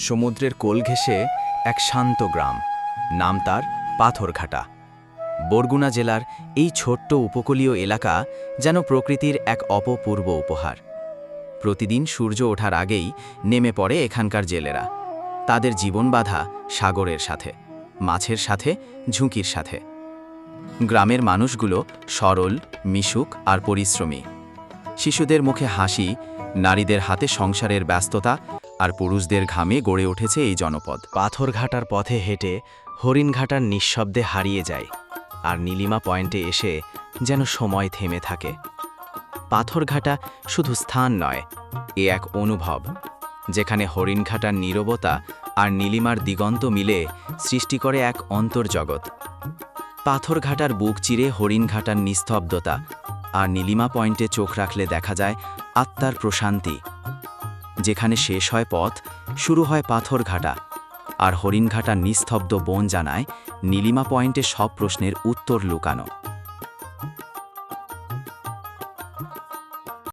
সমুদ্রের কোল ঘেঁষে এক শান্ত গ্রাম। নাম তার পাথরঘাটা। বরগুনা জেলার এই ছোট্ট উপকূলীয় এলাকা যেন প্রকৃতির এক অপপূর্ব উপহার। প্রতিদিন সূর্য ওঠার আগেই নেমে পড়ে এখানকার জেলেরা। তাদের জীবন বাঁধা সাগরের সাথে, মাছের সাথে, ঝুঁকির সাথে। গ্রামের মানুষগুলো সরল, মিশুক আর পরিশ্রমী। শিশুদের মুখে হাসি, নারীদের হাতে সংসারের ব্যস্ততা আর পুরুষদের ঘামে গড়ে উঠেছে এই জনপদ। পাথরঘাটার পথে হেঁটে হরিণঘাটার নিঃশব্দে হারিয়ে যায় আর নীলিমা পয়েন্টে এসে যেন সময় থেমে থাকে। পাথরঘাটা শুধু স্থান নয়, এ এক অনুভব, যেখানে হরিণঘাটার নীরবতা আর নীলিমার দিগন্ত মিলে সৃষ্টি করে এক অন্তর্জগৎ। পাথরঘাটার বুক চিরে হরিণঘাটার নিস্তব্ধতা আর নীলিমা পয়েন্টে চোখ রাখলে দেখা যায় আত্মার প্রশান্তি। যেখানে শেষ হয় পথ, শুরু হয় পাথরঘাটা আর হরিণঘাটার নিস্তব্ধ বন জানায় নীলিমা পয়েন্টে সব প্রশ্নের উত্তর লুকানো।